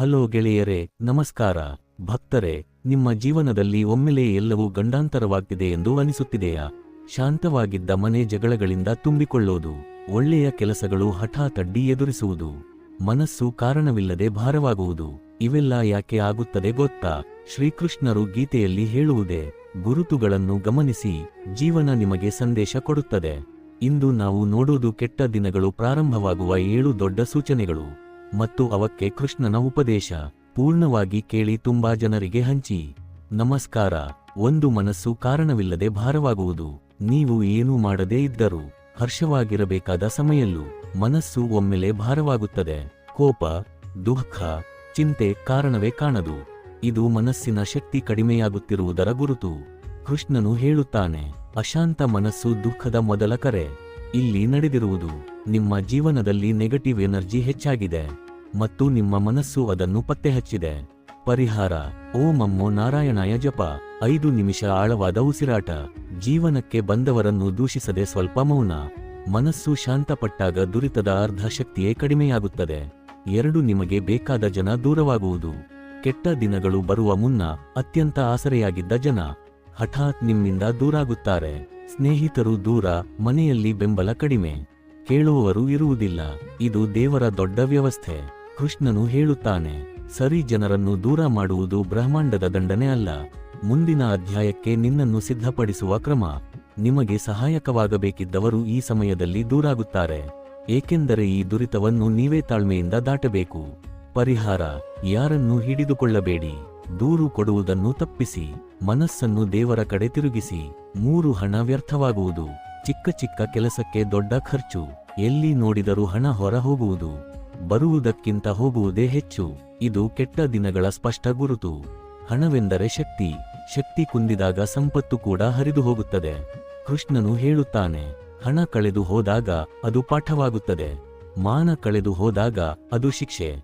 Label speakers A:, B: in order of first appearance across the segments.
A: Hello ಗೆಳೆಯರೇ, ನಮಸ್ಕಾರ. ಭಕ್ತರೇ, ನಿಮ್ಮ ಜೀವನದಲ್ಲಿ ಒಮ್ಮೆಲೇ ಎಲ್ಲವೂ ಗಂಡಾಂತರವಾಗ್ತಿದೆ ಎಂದು ಅನಿಸುತ್ತಿದೆಯಾ? ಶಾಂತವಾಗಿದ್ದ ಮನೆ ಜಗಳಗಳಿಂದ ತುಂಬಿಕೊಳ್ಳೋದು, ಒಳ್ಳೆಯ ಕೆಲಸಗಳು ಹಠಾತ್ ಅಡ್ಡಿ ಎದುರಿಸುವುದು, ಮನಸ್ಸು ಕಾರಣವಿಲ್ಲದೆ ಭಾರವಾಗುವುದು, ಇವೆಲ್ಲ ಯಾಕೆ ಆಗುತ್ತದೆ ಗೊತ್ತಾ? ಶ್ರೀಕೃಷ್ಣರು ಗೀತೆಯಲ್ಲಿ ಹೇಳುವುದೇ, ಗುರುತುಗಳನ್ನು ಗಮನಿಸಿ, ಜೀವನ ನಿಮಗೆ ಸಂದೇಶ ಕೊಡುತ್ತದೆ. ಇಂದು ನಾವು ನೋಡೋದು ಕೆಟ್ಟ ದಿನಗಳು ಪ್ರಾರಂಭವಾಗುವ ಏಳು ದೊಡ್ಡ ಸೂಚನೆಗಳು. ಮತ್ತು ಅವಕ್ಕೆ ಕೃಷ್ಣನ ಉಪದೇಶ. ಪೂರ್ಣವಾಗಿ ಕೇಳಿ ತುಂಬಾ ಜನರಿಗೆ ಹಂಚಿ. ನಮಸ್ಕಾರ. ಒಂದು ಮನಸ್ಸು ಕಾರಣವಿಲ್ಲದೆ ಭಾರವಾಗುವುದು. ನೀವು ಏನೂ ಮಾಡದೇ ಇದ್ದರೂ ಹರ್ಷವಾಗಿರಬೇಕಾದ ಸಮಯಲ್ಲೂ ಮನಸ್ಸು ಒಮ್ಮೆಲೆ ಭಾರವಾಗುತ್ತದೆ. ಕೋಪ, ದುಃಖ, ಚಿಂತೆ ಕಾರಣವೇ ಕಾಣದು. ಇದು ಮನಸ್ಸಿನ ಶಕ್ತಿ ಕಡಿಮೆಯಾಗುತ್ತಿರುವುದರ ಗುರುತು. ಕೃಷ್ಣನು ಹೇಳುತ್ತಾನೆ, ಅಶಾಂತ ಮನಸ್ಸು ದುಃಖದ ಮೊದಲ ಕರೆ. ಇಲ್ಲಿ ನಡೆದಿರುವುದು ನಿಮ್ಮ ಜೀವನದಲ್ಲಿ ನೆಗೆಟಿವ್ ಎನರ್ಜಿ ಹೆಚ್ಚಾಗಿದೆ ಮತ್ತು ನಿಮ್ಮ ಮನಸ್ಸು ಅದನ್ನು ಪತ್ತೆಹಚ್ಚಿದೆ. ಪರಿಹಾರ, ಓಂ ಅಮ್ಮೋ ನಾರಾಯಣಾಯ ಜಪ, ಐದು ನಿಮಿಷ ಆಳವಾದ ಉಸಿರಾಟ, ಜೀವನಕ್ಕೆ ಬಂದವರನ್ನು ದೂಷಿಸದೆ ಸ್ವಲ್ಪ ಮೌನ, ಮನಸ್ಸು ಶಾಂತಪಟ್ಟಾಗ ದುರಿತದ ಅರ್ಧ ಶಕ್ತಿಯೇ ಕಡಿಮೆಯಾಗುತ್ತದೆ. ಎರಡು ನಿಮಗೆ ಬೇಕಾದ ಜನ ದೂರವಾಗುವುದು. ಕೆಟ್ಟ ದಿನಗಳು ಬರುವ ಮುನ್ನ ಅತ್ಯಂತ ಆಸರೆಯಾಗಿದ್ದ ಜನ ಹಠಾತ್ ನಿಮ್ಮಿಂದ ದೂರಾಗುತ್ತಾರೆ. ಸ್ನೇಹಿತರು ದೂರ, ಮನೆಯಲ್ಲಿ ಬೆಂಬಲ ಕಡಿಮೆ. ಕೇಳುವವರು ಇರುವುದಿಲ್ಲ. ಇದು ದೇವರ ದೊಡ್ಡ ವ್ಯವಸ್ಥೆ. ಕೃಷ್ಣನು ಹೇಳುತ್ತಾನೆ, ಸರಿ ಜನರನ್ನು ದೂರ ಮಾಡುವುದು ಬ್ರಹ್ಮಾಂಡದ ದಂಡನೆ ಅಲ್ಲ. ಮುಂದಿನ ಅಧ್ಯಾಯಕ್ಕೆ ನಿನ್ನನ್ನು ಸಿದ್ಧಪಡಿಸುವ ಕ್ರಮ. ನಿಮಗೆ ಸಹಾಯಕವಾಗಬೇಕಿದ್ದವರು ಈ ಸಮಯದಲ್ಲಿ ದೂರಾಗುತ್ತಾರೆ. ಏಕೆಂದರೆ ಈ ದುರಿತವನ್ನು ನೀವೇ ತಾಳ್ಮೆಯಿಂದ ದಾಟಬೇಕು. ಪರಿಹಾರ, ಯಾರನ್ನೂ ಹಿಡಿದುಕೊಳ್ಳಬೇಡಿ. ದೂರು ಕೊಡುವುದನ್ನು ತಪ್ಪಿಸಿ. ಮನಸ್ಸನ್ನು ದೇವರ ಕಡೆ ತಿರುಗಿಸಿ ಮೂರು ಹಣ ವ್ಯರ್ಥವಾಗುವುದು. ಚಿಕ್ಕ ಚಿಕ್ಕ ಕೆಲಸಕ್ಕೆ ದೊಡ್ಡ ಖರ್ಚು. ಎಲ್ಲಿ ನೋಡಿದರೂ ಹಣ ಹೊರ ಹೋಗುವುದು. ಬರುವುದಕ್ಕಿಂತ ಹೋಗುವುದೇ ಹೆಚ್ಚು. ಇದು ಕೆಟ್ಟ ದಿನಗಳ ಸ್ಪಷ್ಟ ಗುರುತು. ಹಣವೆಂದರೆ ಶಕ್ತಿ. ಶಕ್ತಿ ಕುಂದಿದಾಗ ಸಂಪತ್ತು ಕೂಡ ಹರಿದು ಹೋಗುತ್ತದೆ. ಕೃಷ್ಣನು ಹೇಳುತ್ತಾನೆ, ಹಣ ಕಳೆದು ಹೋದಾಗ ಅದು ಪಾಠವಾಗುತ್ತದೆ. ಮಾನ ಕಳೆದು ಹೋದಾಗ ಅದು ಶಿಕ್ಷೆ.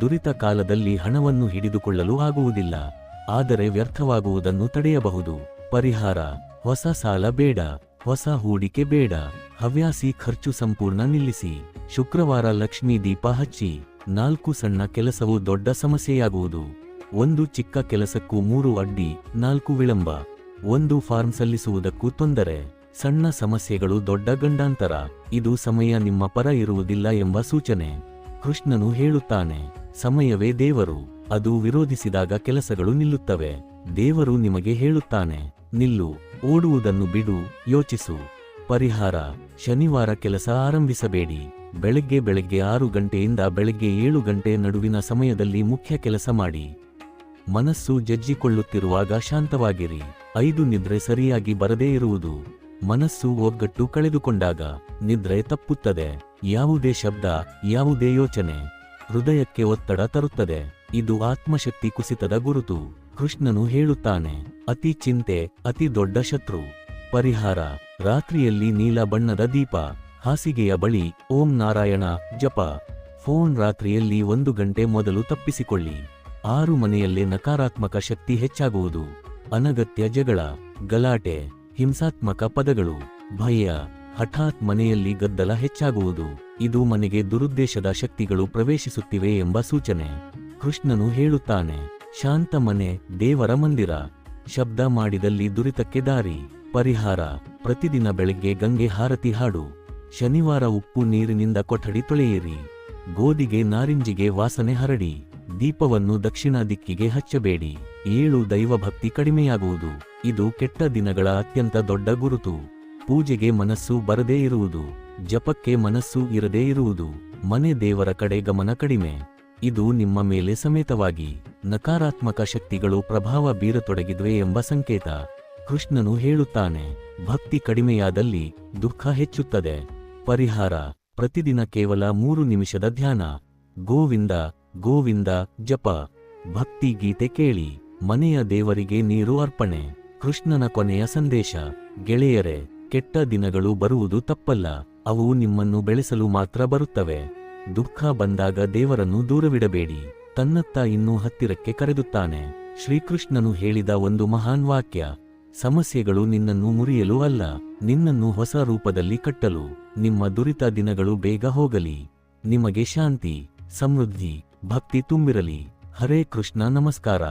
A: ದುರಿತ ಕಾಲದಲ್ಲಿ ಹಣವನ್ನು ಹಿಡಿದುಕೊಳ್ಳಲು ಆಗುವುದಿಲ್ಲ. ಆದರೆ ವ್ಯರ್ಥವಾಗುವುದನ್ನು ತಡೆಯಬಹುದು. ಪರಿಹಾರ, ಹೊಸ ಸಾಲ ಬೇಡ, ಹೊಸ ಹೂಡಿಕೆ ಬೇಡ, ಹವ್ಯಾಸಿ ಖರ್ಚು ಸಂಪೂರ್ಣ ನಿಲ್ಲಿಸಿ. ಶುಕ್ರವಾರ ಲಕ್ಷ್ಮೀ ದೀಪ ಹಚ್ಚಿ, ನಾಲ್ಕು ಸಣ್ಣ ಕೆಲಸವು ದೊಡ್ಡ ಸಮಸ್ಯೆಯಾಗುವುದು. ಒಂದು ಚಿಕ್ಕ ಕೆಲಸಕ್ಕೂ ಮೂರು ಅಡ್ಡಿ, ನಾಲ್ಕು ವಿಳಂಬ. ಒಂದು ಫಾರ್ಮ್ ಸಲ್ಲಿಸುವುದಕ್ಕೂ ತೊಂದರೆ. ಸಣ್ಣ ಸಮಸ್ಯೆಗಳು ದೊಡ್ಡ ಗಂಡಾಂತರ. ಇದು ಸಮಯ ನಿಮ್ಮ ಪರ ಇರುವುದಿಲ್ಲ ಎಂಬ ಸೂಚನೆ. ಕೃಷ್ಣನು ಹೇಳುತ್ತಾನೆ ಸಮಯವೇ ದೇವರು, ಅದು ವಿರೋಧಿಸಿದಾಗ ಕೆಲಸಗಳು ನಿಲ್ಲುತ್ತವೆ. ದೇವರು ನಿಮಗೆ ಹೇಳುತ್ತಾನೆ, ನಿಲ್ಲು, ಓಡುವುದನ್ನು ಬಿಡು, ಯೋಚಿಸು. ಪರಿಹಾರ, ಶನಿವಾರ ಕೆಲಸ ಆರಂಭಿಸಬೇಡಿ. ಬೆಳಗ್ಗೆ ಬೆಳಗ್ಗೆ ಆರು ಗಂಟೆಯಿಂದ ಬೆಳಗ್ಗೆ ಏಳು ಗಂಟೆ ನಡುವಿನ ಸಮಯದಲ್ಲಿ ಮುಖ್ಯ ಕೆಲಸ ಮಾಡಿ. ಮನಸ್ಸು ಜಜ್ಜಿಕೊಳ್ಳುತ್ತಿರುವಾಗ ಶಾಂತವಾಗಿರಿ. ಐದು ನಿದ್ರೆ ಸರಿಯಾಗಿ ಬರದೇ ಇರುವುದು. ಮನಸ್ಸು ಒಗ್ಗಟ್ಟು ಕಳೆದುಕೊಂಡಾಗ ನಿದ್ರೆ ತಪ್ಪುತ್ತದೆ. ಯಾವುದೇ ಶಬ್ದ, ಯಾವುದೇ ಯೋಚನೆ. ಹೃದಯಕ್ಕೆ ಒತ್ತಡ ತರುತ್ತದೆ. ಇದು ಆತ್ಮಶಕ್ತಿ ಕುಸಿತದ ಗುರುತು. ಕೃಷ್ಣನು ಹೇಳುತ್ತಾನೆ, ಅತಿ ಚಿಂತೆ, ಅತಿ ದೊಡ್ಡ ಶತ್ರು. ಪರಿಹಾರ, ರಾತ್ರಿಯಲ್ಲಿ ನೀಲ ಬಣ್ಣದ ದೀಪ. ಹಾಸಿಗೆಯ ಬಳಿ ಓಂ ನಾರಾಯಣ, ಜಪ. ಫೋನ್ ರಾತ್ರಿಯಲ್ಲಿ ಒಂದು ಗಂಟೆ ಮೊದಲು ತಪ್ಪಿಸಿಕೊಳ್ಳಿ. ಆರು ಮನೆಯಲ್ಲೇ ನಕಾರಾತ್ಮಕ ಶಕ್ತಿ ಹೆಚ್ಚಾಗುವುದು. ಅನಗತ್ಯ ಜಗಳ, ಗಲಾಟೆ, ಹಿಂಸಾತ್ಮಕ ಪದಗಳು. ಭಯ ಹಠಾತ್ ಮನೆಯಲ್ಲಿ ಗದ್ದಲ ಹೆಚ್ಚಾಗುವುದು. ಇದು ಮನೆಗೆ ದುರುದ್ದೇಶದ ಶಕ್ತಿಗಳು ಪ್ರವೇಶಿಸುತ್ತಿವೆ ಎಂಬ ಸೂಚನೆ. ಕೃಷ್ಣನು ಹೇಳುತ್ತಾನೆ, ಶಾಂತ ಮನೆ, ದೇವರ ಮಂದಿರ. ಶಬ್ದ ಮಾಡಿದಲ್ಲಿ ದುರಿತಕ್ಕೆ ದಾರಿ. ಪರಿಹಾರ. ಪ್ರತಿದಿನ ಬೆಳಗ್ಗೆ ಗಂಗೆ ಹಾರತಿ ಹಾಡು. ಶನಿವಾರ ಉಪ್ಪು ನೀರಿನಿಂದ ಕೊಠಡಿ ತೊಳೆಯಿರಿ. ಗೋಧಿಗೆ ನಾರಿಂಜಿಗೆ ವಾಸನೆ ಹರಡಿ. ದೀಪವನ್ನು ದಕ್ಷಿಣ ದಿಕ್ಕಿಗೆ ಹಚ್ಚಬೇಡಿ. ಏಳು ದೈವಭಕ್ತಿ ಕಡಿಮೆಯಾಗುವುದು. ಇದು ಕೆಟ್ಟ ದಿನಗಳ ಅತ್ಯಂತ ದೊಡ್ಡ ಗುರುತು. ಪೂಜೆಗೆ ಮನಸ್ಸು ಬರದೇ ಇರುವುದು, ಜಪಕ್ಕೆ ಮನಸ್ಸು ಇರದೇ ಇರುವುದು, ಮನೆ ದೇವರ ಕಡೆ ಗಮನ ಕಡಿಮೆ. ಇದು ನಿಮ್ಮ ಮೇಲೆ ಸಮೇತವಾಗಿ ನಕಾರಾತ್ಮಕ ಶಕ್ತಿಗಳು ಪ್ರಭಾವ ಬೀರತೊಡಗಿದ್ವೆ ಎಂಬ ಸಂಕೇತ. ಕೃಷ್ಣನು ಹೇಳುತ್ತಾನೆ, ಭಕ್ತಿ ಕಡಿಮೆಯಾದಲ್ಲಿ ದುಃಖ ಹೆಚ್ಚುತ್ತದೆ. ಪರಿಹಾರ, ಪ್ರತಿದಿನ ಕೇವಲ ಮೂರು ನಿಮಿಷದ ಧ್ಯಾನ. ಗೋವಿಂದ ಗೋವಿಂದ, ಜಪ. ಭಕ್ತಿ ಗೀತೆ ಕೇಳಿ, ಮನೆಯ ದೇವರಿಗೆ ನೀರು ಅರ್ಪಣೆ. ಕೃಷ್ಣನ ಕೊನೆಯ ಸಂದೇಶ, ಗೆಳೆಯರೆ ಕೆಟ್ಟ ದಿನಗಳು ಬರುವುದು ತಪ್ಪಲ್ಲ. ಅವು ನಿಮ್ಮನ್ನು ಬೆಳೆಸಲು ಮಾತ್ರ ಬರುತ್ತವೆ. ದುಃಖ ಬಂದಾಗ ದೇವರನ್ನು ದೂರವಿಡಬೇಡಿ. ತನ್ನತ್ತ ಇನ್ನೂ ಹತ್ತಿರಕ್ಕೆ ಕರೆದುತ್ತಾನೆ. ಶ್ರೀಕೃಷ್ಣನು ಹೇಳಿದ ಒಂದು ಮಹಾನ್ ವಾಕ್ಯ. ಸಮಸ್ಯೆಗಳು ನಿನ್ನನ್ನು ಮುರಿಯಲು ಅಲ್ಲ. ನಿನ್ನನ್ನು ಹೊಸ ರೂಪದಲ್ಲಿ ಕಟ್ಟಲು. ನಿಮ್ಮ ದುರಿತ ದಿನಗಳು ಬೇಗ ಹೋಗಲಿ. ನಿಮಗೆ ಶಾಂತಿ, ಸಮೃದ್ಧಿ, ಭಕ್ತಿ ತುಂಬಿರಲಿ. ಹರೇ ಕೃಷ್ಣ ನಮಸ್ಕಾರ.